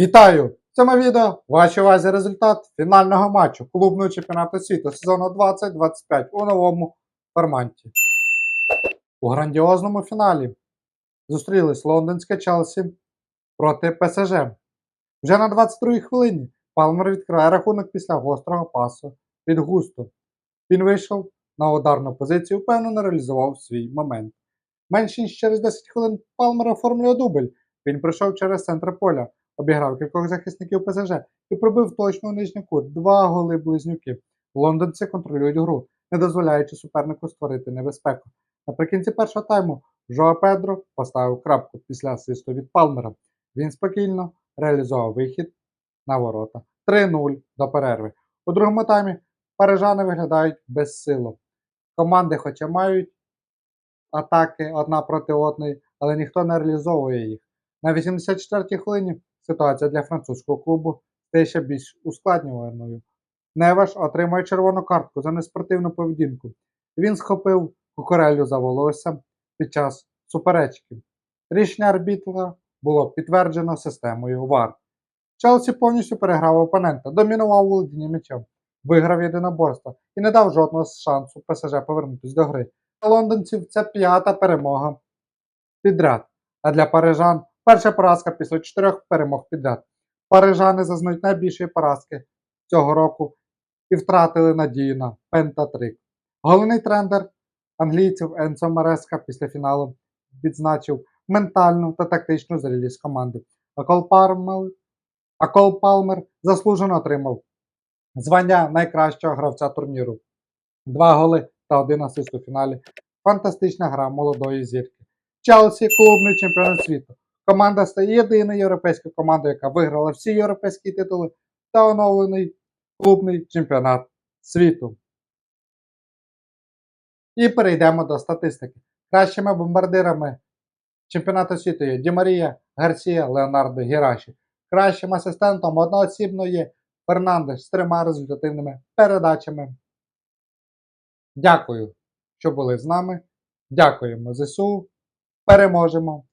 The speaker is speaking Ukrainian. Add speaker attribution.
Speaker 1: Вітаю! В цьому відео в вашій увазі результат фінального матчу клубного чемпіонату світу сезону 2025 у новому форматі. У грандіозному фіналі зустрілись лондонське Челсі проти ПСЖ. Вже на 22-й хвилині Палмер відкриває рахунок після гострого пасу від Густо. Він вийшов на ударну позицію, впевнено реалізував свій момент. Менш ніж через 10 хвилин Палмер оформлює дубль. Він пройшов через центр поля, обіграв кількох захисників ПСЖ і пробив точно у нижній кут два голи близнюки. Лондонці контролюють гру, не дозволяючи супернику створити небезпеку. Наприкінці першого тайму Жоа Педро поставив крапку після асисту від Палмера. Він спокійно реалізував вихід на ворота 3-0 до перерви. У другому таймі парижани виглядають безсило. Команди, хоча мають атаки одна проти одної, але ніхто не реалізовує їх. На 84-й хвилині ситуація для французького клубу стає ще більш ускладнюваною. Неваш отримує червону картку за неспортивну поведінку. Він схопив кукурелю за волосся під час суперечки. Рішення арбітра було підтверджено системою ВАР. Челсі повністю переграв опонента, домінував володіння м'ячем, виграв єдиноборство і не дав жодного шансу ПСЖ повернутися до гри. Для лондонців це п'ята перемога підряд. А для парижан перша поразка після чотирьох перемог підряд. Парижани зазнають найбільшої поразки цього року і втратили надію на пентатрик. Головний тренер англійців Енсо Мареска після фіналу відзначив ментальну та тактичну зрілість команди. А Кол Палмер заслужено отримав звання найкращого гравця турніру. Два голи та один асист у фіналі. Фантастична гра молодої зірки. Челсі клубний чемпіон світу. Команда стає єдиною європейською командою, яка виграла всі європейські титули та оновлений клубний чемпіонат світу. І перейдемо до статистики. Кращими бомбардирами чемпіонату світу є Ді Марія, Гарсія, Леонардо Гіраші. Кращим асистентом одноосібно є Фернандеш з трьома результативними передачами. Дякую, що були з нами. Дякуємо ЗСУ. Переможемо!